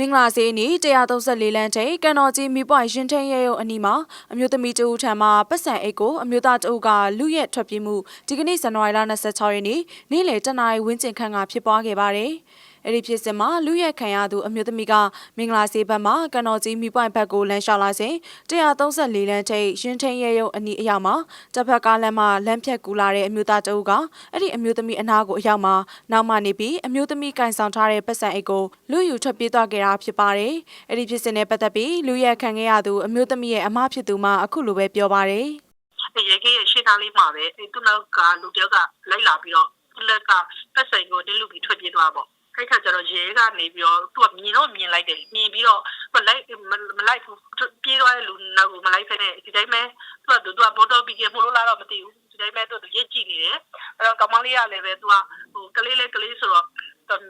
မင်္ဂလာစေးနေ့134လမ်းထိပ်ကန်တော်ကြီးမိပွိုင်ရင်ထင်းရဲရုံအနီးမှာအမျိုးသမီးတဦးထံမှပတ်စံအိတ်ကိုအမျိုးသားတဦးကလူရက်ထွက်ပြေးမှုဒီကနေ့ဇန်နဝါရီလ26ရက်နေ့နေ့လယ်တနာရီဝန်းကျင်ခန့်ကဖြစ်ပွားခဲ့ပါတယ်။အဲ့ဒီဖြစ်စဉ်မှာလူရက်ခံရသူအမျိုးသမီးကမင်္ဂလာစေးဘက်မှကန်တော်ကြီးမိပွိုင်ဘက်ကိုလမ်းလျှောက်လာစဉ်134လမ်းထိပ်ရင်ထင်းရဲရုံအနီးအရောက်မှာတစ်ဖက်ကားလမ်းမှာလမ်းဖြတ်ကူလာတဲ့အမျိုးသားတဦးကအဲ့ဒီအမျိုးသမီးအနားကိုအရောက်မှာနောက်မှနေပြီးအမျိုးသမီးကန်ဆောင်ထားတဲ့ပတ်စံအိတ်ကိုလူယူထွက်ပြေးသွားခဲ့တာဖြစ်ပါတယ်။အဲ့ဒီဖြစ်စဉ်နဲ့ပတ်သက်ပြီးလူရက်ခံခဲ့ရသူအမျိုးသမီးရဲ့အမဖြစ်သူမှအခုလိုပဲပြောပါတယ်။ရေကြီးရဲ့ရှေ့သားလေးမှာပဲအဲသူ့နောက်ကလူတယောက်ကလိုက်လာပြီးတော့သူ့လက်ကပတ်စိန်ကိုတင်းလူပြီးထွက်ပြေးသွားပေါ့ ခိုက်ခါကျတော့ရဲကနေပြီးတော့သူကမြင်တော့မြင်လိုက်တယ်မြင်ပြီးတော့မလိုက်မလိုက်ဘူးပြေးသွားတဲ့လူနောက်ကိုမလိုက်ဖက်နဲ့ဒီတိုင်းပဲသူကသူကဘောတော့ပြီးကမို့လို့လာတော့မသိဘူးဒီတိုင်းပဲသူကရစ်ကြည့်နေတယ်အဲ့တော့ကမလေးကလည်းပဲသူကဟိုကလေးလေးကလေးဆိုတော့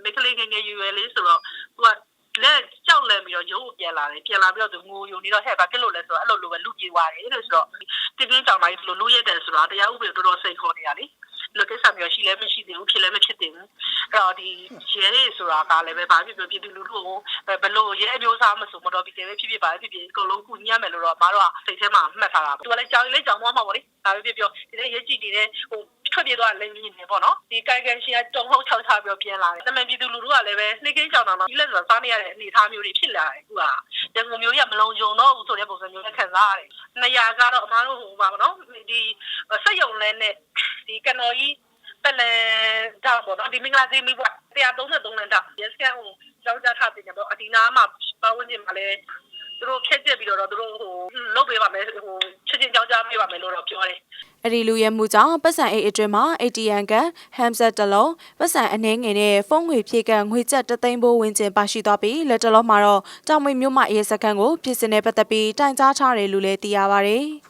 မိကလေးငယ်ငယ်ရွယ်ရွယ်လေးဆိုတော့သူကလက်ကြောက်လန့်ပြီးတော့ရုပ်ကိုပြန်လာတယ်ပြန်လာပြီးတော့သူငိုယုံနေတော့ဟဲ့ဘာဖြစ်လို့လဲဆိုတော့အဲ့လိုလိုပဲလူပြေးသွားတယ်လို့ဆိုတော့တင်းတင်းကြောင်တိုင်းဆိုလို့လူရက်တယ်ဆိုတော့တရားဥပဒေတော်တော်စိတ်ခေါ်နေရလေ လူကိစ္စမျိုးရှိလဲမရှိသေးဘူးဖြစ်လဲမဖြစ်သေးဘူးအဲ့တော့ဒီရဲတွေဆိုတာကလည်းပဲဘာဖြစ်ဖြစ်ပြည်သူလူထုကိုဘယ်လိုရဲအမျိုးသားမဆိုမတော်ပြီးတယ်ပဲဖြစ်ဖြစ်ပါဖြစ်ဖြစ်အကုန်လုံးကုညံ့မယ်လို့တော့မတို့ကစိတ်ထဲမှာမှတ်ထားတာသူကလည်းကြောင်လေးကြောင်သွားမှာပေါ့လေဒါပဲဖြစ်ပြောဒီနေ့ရဲကြည့်နေတဲ့ဟို ထွက်ပြေးသွားလည်းမြင်နေပေါ့နော်ဒီကိုင်ကန်ရှင်ကတုံဟုတ်ချောက်ချပြီးပြန်လာတယ်တမန်ပြည်သူလူထုကလည်းပဲနှိကင်းကြောင်တော့ဒီလက်ဆိုစားနေရတဲ့အနေအထားမျိုးတွေဖြစ်လာတယ်အခုကရန်ကုန်မျိုးရမလုံးကြုံတော့ဘူးဆိုတဲ့ပုံစံမျိုးနဲ့ခံစားရတယ်နေရာကတော့အမားတို့ဟိုပါပေါ့နော်ဒီစက်ယုံလဲနဲ့ဒီကနော်ကြီးပလန်တော့ပေါ့နော်ဒီမင်္ဂလာစီမိဘ133လမ်းတော့ရက်စကန်ဟိုကြောက်ကြထားပြင်တော့အဒီနာမှာပတ်ဝန်းကျင်မှာလည်း သူတို့ဖြည့်ကျက်ပြီးတော့သူတို့ဟိုလုပ်ပေးပါမယ်ဟိုချက်ချင်းကြောင်းကြပေးပါမယ်လို့တော့ပြောတယ်အဲ့ဒီလူရဲမှုကြောင့်ပတ်စံအိတ်အတွင်းမှာ ATM ကန်ဟမ်ဆက်တစ်လုံးပတ်စံအနှင်းငယ်နဲ့ဖုန်းငွေဖြည့်ကန်ငွေကျပ်တသိန်းဘိုးဝန်းကျင်ပါရှိသွားပြီးလက်တလုံးမှာတော့တောင်မွေမြို့မအေးစခန်းကိုပြည်စင်တဲ့ပတ်သက်ပြီးတိုင်ကြားထားတယ်လို့လည်းသိရပါဗျ။